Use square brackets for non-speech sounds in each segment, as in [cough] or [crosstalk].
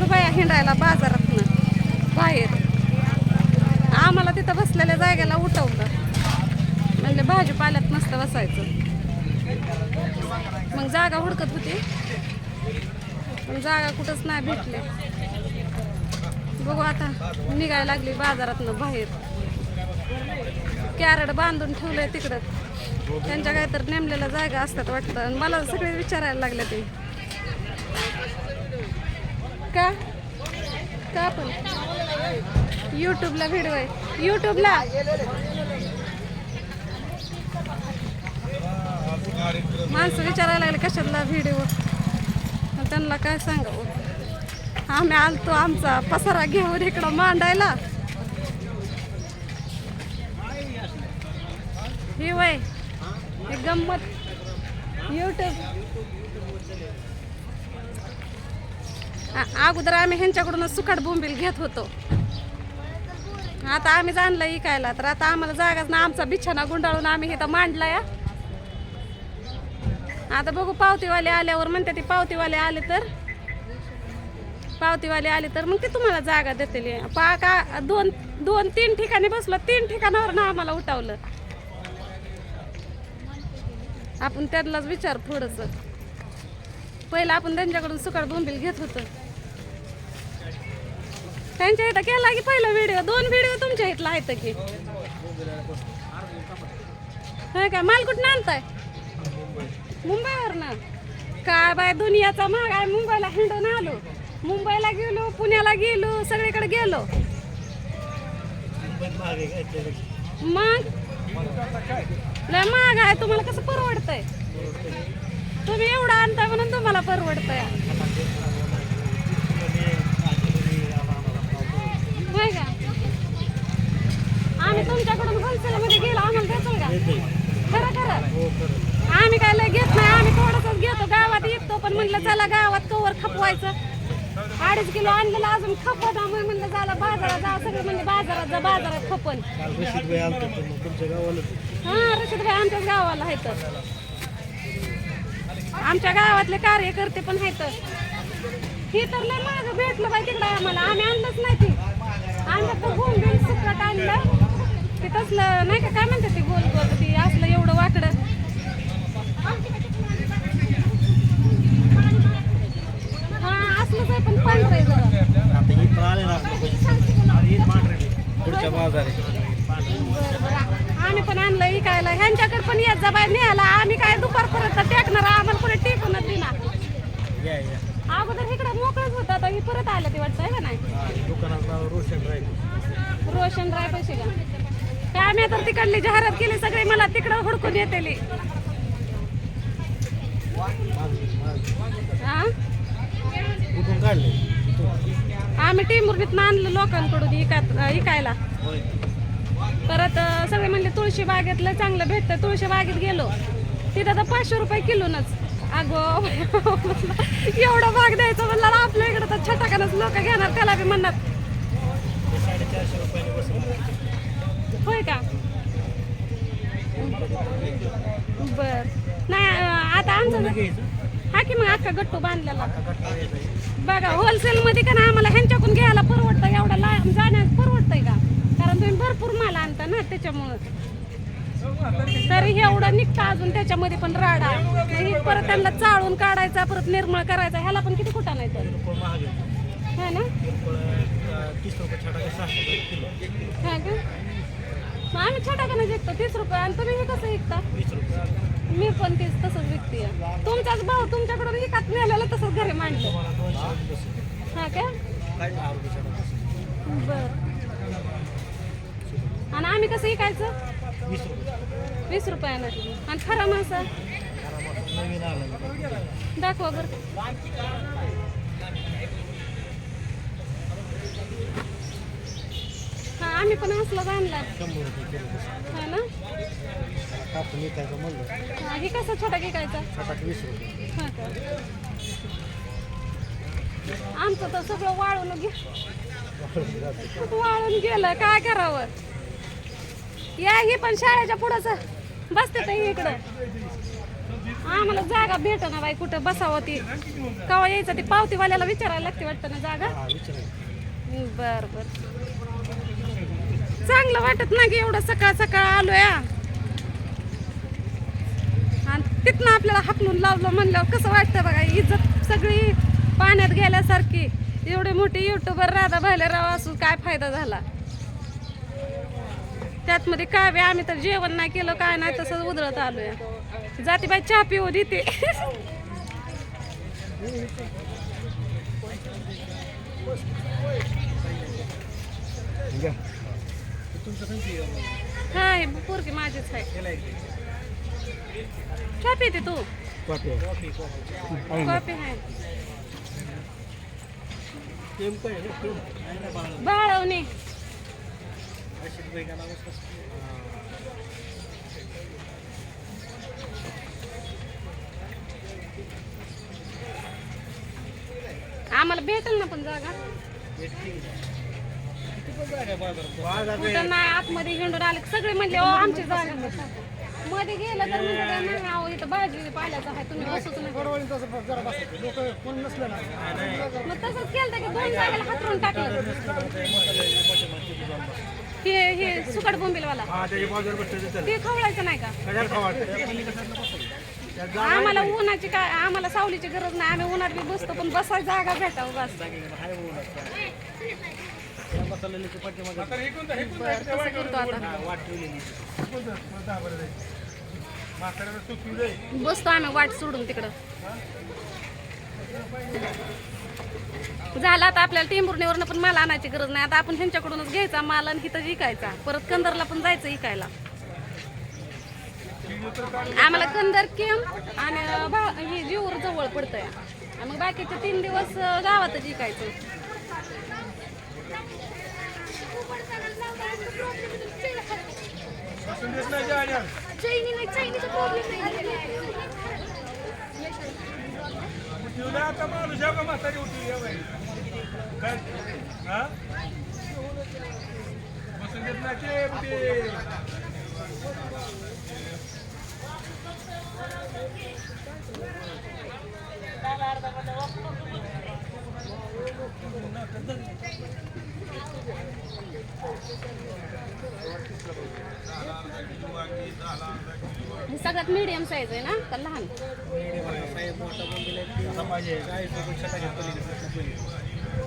आलो बाया हिंडायला बाजारातनं बाहेर. आम्हाला तिथं बसलेल्या जागेला उठवलं. म्हणजे भाजीपाल्यात मस्त बसायचं. मग जागा हुडकत होती. पण जागा कुठंच नाही भेटले. बघू आता निघायला लागली बाजारातनं बाहेर. कॅरेट बांधून ठेवलंय तिकडं. त्यांच्या काहीतरी तर नेमलेल्या जागा असतात वाटतं. आणि मला सगळे विचारायला लागले ते. का? का पण? यूट्यूबला व्हिडिओ आहे. यूट्यूबला माणसं विचारायला लागले कशातला व्हिडिओ त्यांना काय सांगावं? आम्ही आलतो आमचा पसारा घेऊन इकडं मांडायला. ही वय हे गंमत. यूट्यूब अगोदर आम्ही ह्यांच्याकडूनच सुकाट बोंबील घेत होतो. आता आम्ही जाणलं इकायला तर आता आम्हाला जागाच ना आमचा बिछाना गुंडाळून आम्ही इथं मांडला या आता बघू पावतीवाले आल्यावर म्हणते ती पावतीवाले आले तर? पावतीवाले आले तर मग ते तुम्हाला जागा देतील. पा का दोन दोन तीन ठिकाणी बसलो तीन ठिकाणावर ना आम्हाला उठावलं. आपण त्यांनाच विचार थोडंसं पहिलं आपण त्यांच्याकडून सुकाळ बोंबील घेत होतो. त्यांच्या इथं केला की पहिला व्हिडिओ दोन व्हिडिओ तुमच्या इथला आहेत की. होय का? माल कुठं आणताय? मुंबईवर ना काय बाय दुनियाचा महाग आहे मुंबईला हिंडून आलो. मुंबईला गेलो पुण्याला गेलो सगळीकडे गेलो. मग? लय महाग आहे तुम्हाला कसं परवडतंय? तुम्ही एवढं आणताय म्हणून तुम्हाला परवडतंय. का? आम्ही तुमच्याकडून होलसेल मध्ये गेलो आम्हाला देतो का? खरं खरं. आम्ही काय लय घेत नाही आम्ही थोडंसच घेतो गावात येतो पण म्हणलं चला गावात कवर खपवायचं. अडीच किलो आणलेलं अजून खपत आम्ही म्हणलं झालं बाजारात जा सगळे म्हणजे बाजारात जा बाजारात खपन. हा रशीद भाई आमच्याच गावाला आहेत. आमच्या गावातले कार्यकर्ते पण आहेत. ही तर लय माग भेटलं बाई तिकडे आम्हाला. आम्ही आणलंच नाही ती. आम्ही तर गोल बिल सुकट आणलं. ते तसलं नाही का काय म्हणतात ते गोल गोल ते असलं एवढं वाकडं हा असलंच आहे पण पांढरं आहे जरा आता ही पण आले ना आपलं पैसे आणि ही पांढरे पुढच्या बाजारात बरं, बरं. आम्ही पण आणलं इकायला ह्यांच्याकडे पण येत जा बाई न्यायला आम्ही काय दुपारपर्यंत टेकणार आम्हाला कोणी टेकूनच देणार या या अगोदर इकडे मोकळच होतं आता ही परत आलं ते वाटतं आहे का नाही हा, दुकानाचं नाव रोशन राहील रोशन राय पैसे का काय आम्ही तर तिकडली जाहिरात केली सगळी मला तिकडं हुडकून येतेली. हा. आम्ही टिमुर्नीत आणलं लोकांकडून इकायला. परत सगळे म्हणले तुळशी बागेतलं चांगलं भेटतं तुळशी बागेत गेलो. तिथं तर पाचशे रुपये किलोनच. अगो [laughs] एवढं भाग द्यायचं म्हणलं आपल्या इकडं तर छटाकानच लोक घेणार त्याला बी म्हणणार ते साडेचारशे रुपयाने बसलं होय का? बर. नाही आता आमचं हा की मग अख्खा गट्टू बांधलेला. बघा होलसेल मध्ये का ना आम्हाला ह्यांच्याकडून घ्यायला परवडतं एवढं लांब जाण्यास परवडतंय का? कारण तुम्ही भरपूर माल आणता ना त्याच्यामुळं. तरी एवढं निघतं अजून त्याच्यामध्ये पण राडा. मग हे परत त्यांना चाळून काढायचा परत निर्मळ करायचा ह्याला पण किती कुठं नाही तर. है ना? हा का? मग आम्ही छोटा का विकतो तीस रुपये. आणि तुम्ही हे कसं विकता? मी पण तीस तसंच विकते. तुमचाच भाव तुमच्याकडून विकत मिळालेला तसंच घरी मांडलं हा का? बर. आणि आम्ही कसं विकायचं? वीस रुपये. वीस रुपयानं. आणि खरा मासा? दाखवा बरं. आम्ही पण असलं आणला शंभर रुपये किलो बसेल हा ना? कापून विकायचं म्हणलं हा, हे कसं छोटा विकायचा? छटाक वीस रुपये हा का? आमचं तर सगळं वाळून गे वाळून गेलं काय करावं? या ही पण शाळेच्या पुढंच. बसते तर इकडं. आम्हाला जागा भेट ना बाई कुठं बसावं ती. कवा यायचं ती पावतीवाल्याला विचारायला लागते वाटतं ना जागा? हा विचारा बर बर. चांगलं वाटत नाही की एवढं सकाळ सकाळ आलोय. आणि तिथनं आपल्याला हाकलून लावलं म्हणल्यावर कसं वाटतं बघा इज्जत सगळी पाण्यात गेल्यासारखी. एवढे मोठे युट्यूबर राधा भालेराव असून काय फायदा झाला? त्यात मध्ये काय बी आम्ही तर जेवण नाही केलं काय नाही तसंच उधळत आलोय. जाती बाई चहा पिऊ देते. हाय पोरगी माझीच आहे. चहा पिते तू. कॉफी कॉफी आहे. काय बाळवणे. अशी रुपये का नाव असतं आम्हाला भेटेल ना पण जागा किती पण जागा आहे बाजारात बाजार कुठं नाही आतमध्ये हिंडून आले. सगळे म्हणले ओ आमची जागा मध्ये गेलं तर म्हणजे नाही अहो इथं भाजी पाल्याचं आहे. तुम्ही बसूच तुम्ही मग तसंच केलं की दोन जागेला हातरून टाकलं. हे हे सुकट बोंबिलवाला. ते खवळायचं नाही का? आम्हाला उन्हाची काय आम्हाला सावलीची गरज नाही. आम्ही उन्हात बी बसतो पण बसायची जागा भेटावं बस. आता बसतो आम्ही वाट सोडून तिकडं. झालं आता आपल्याला टेंबुर्णीवरनं पण माल आणायची गरज नाही. आता आपण ह्यांच्याकडूनच घ्यायचा माल आणि तिथं विकायचा. परत कंदरला पण जायचं विकायला. आम्हाला कंदर केम आणि हे जीवर जवळ पडतंय. मग बाकीचे तीन दिवस गावातच विकायचं. आता माणूस आहे का म्हातारी होती काय? हा? बसून देत ते हे सगळ्यात मीडियम साईज आहे ना? का लहान?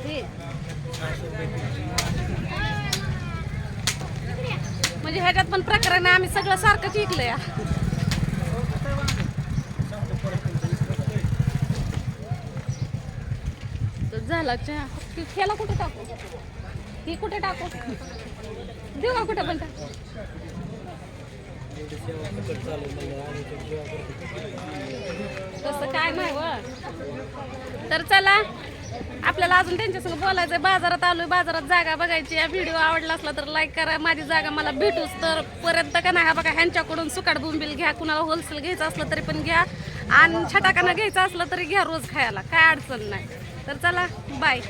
हे. म्हणजे ह्याच्यात पण प्रकरण आहे, आम्ही सगळं सारखंच विकलं या झाला चहा. ती ह्याला कुठे टाकू? ही कुठे टाकू? देऊ का कुठे पण टाकू? तसं काय नाही व तर चला आपल्याला अजून त्यांच्यासोबत बोलायचं बाजारात आलोय बाजारात जागा बघायची. या व्हिडिओ आवडला असला तर लाईक करा. माझी जागा मला भेटूच. तर पर्यंत का नाही हा बघा ह्यांच्याकडून सुकाट बोंबील घ्या. कुणाला होलसेल घ्यायचं असलं तरी पण घ्या. आणि छटाकानं घ्यायचं असलं तरी घ्या रोज खायला. काय अडचण नाही. तर चला बाय